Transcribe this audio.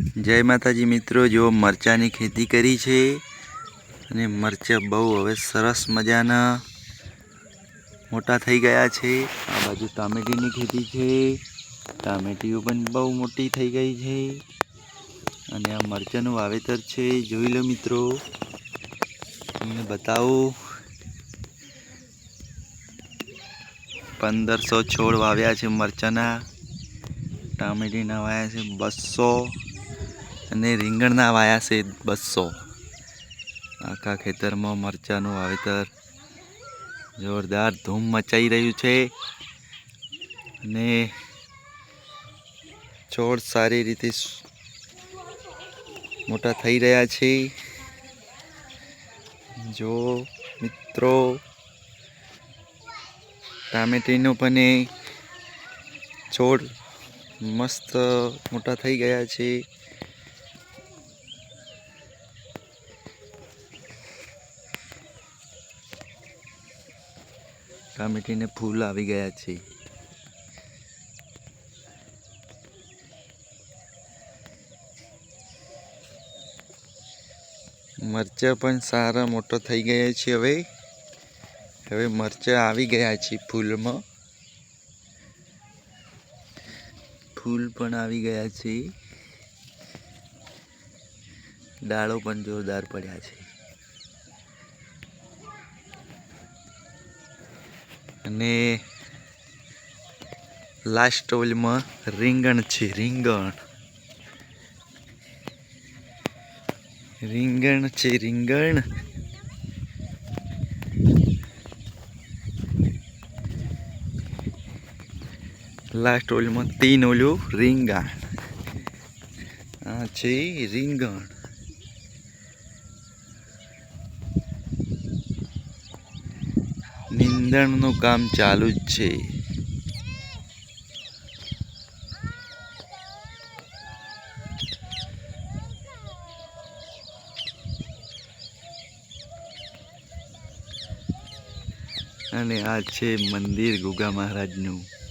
જય માતાજી મિત્રો જો મરચાંની ખેતી કરી છે અને મરચાં બહુ હવે સરસ મજાના મોટા થઈ ગયા છે. આ બાજુ ટામેટીની ખેતી છે. ટામેટીઓ પણ બહુ મોટી થઈ ગઈ છે. અને આ મરચાંનું વાવેતર છે. જોઈ લો મિત્રો, તમને બતાવો. પંદરસો છોડ વાવ્યા છે મરચાંના. ટામેટીના વાવ્યા છે બસો. અને રીંગણના વાયા છે બસો. આખા ખેતરમાં મરચાંનું વાવેતર. જોરદાર ધૂમ મચાઈ રહ્યું છે. અને છોડ સારી રીતે મોટા થઈ રહ્યા છે. જો મિત્રો, ટામેટીનો પણ છોડ મસ્ત મોટા થઈ ગયા છે. ટામેટીને ફૂલ આવી ગયા છે મરચાં પણ સારા મોટો થઈ ગયા છે હવે. હવે મરચાં આવી ગયા છે ફૂલમાં. ફૂલ પણ આવી ગયા છે. ડાળો પણ જોરદાર પડ્યા છે. અને લાસ્ટ ઓલમાં રીંગણ છે, રીંગણ. રીંગણ છે, રીંગણ. લાસ્ટ ઓલમાં તીન ઓલું રીંગણ. આ છે રીંગણ. નિંદણનું કામ ચાલુ જ છે. અને આ છે મંદિર ગુગા મહારાજનું.